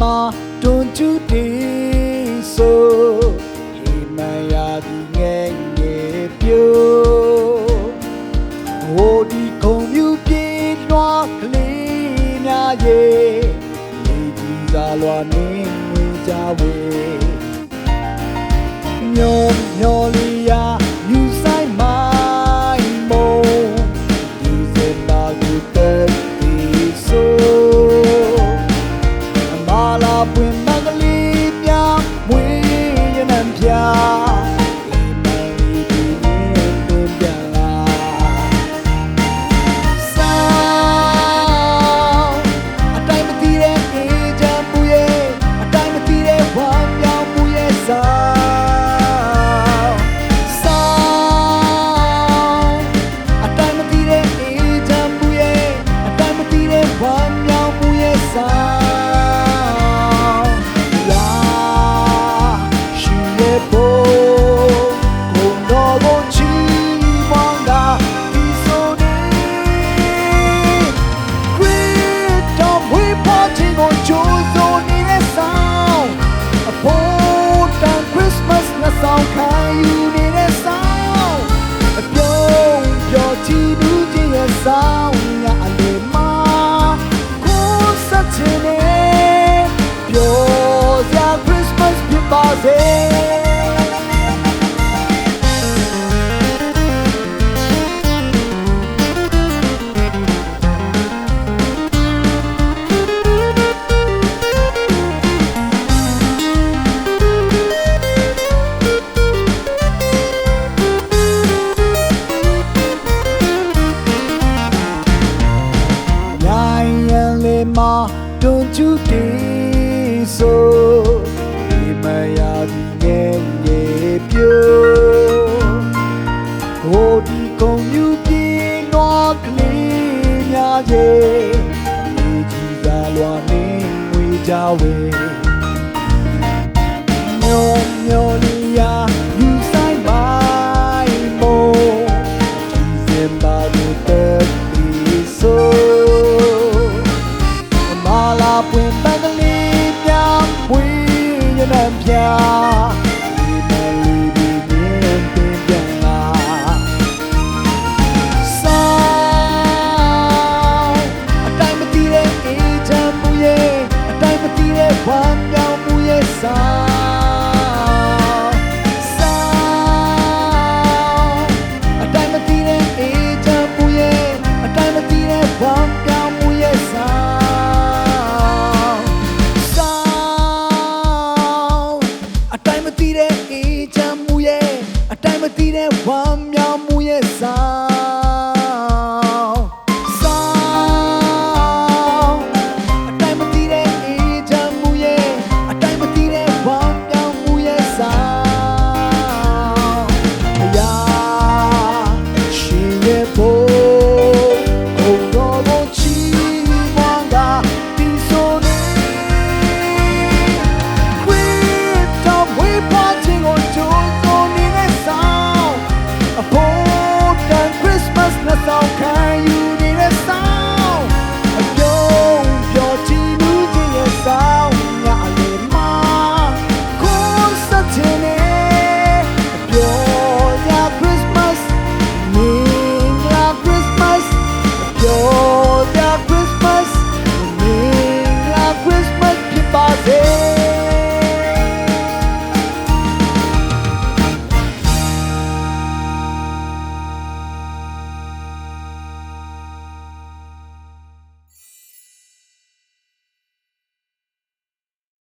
မှာတွန်ကျူတည်ဆိုဤမယာဒီငယ်ငယ်ပြိုဟိုဒီခုံမြူပြေလွှားကလေးများရဲ့ဤကြီးသာလွှာနေဝင်ကြဝေညောညော all up listening. Yours, your Christmas gift Don't you be so ဒီမယာဒီငယ်ငယ်ပြိုဟိုဒီကုန်မြူပြေတော့ကလေးများရဲ့ဒီကြီးသာလွားနေဝေးကြဝေး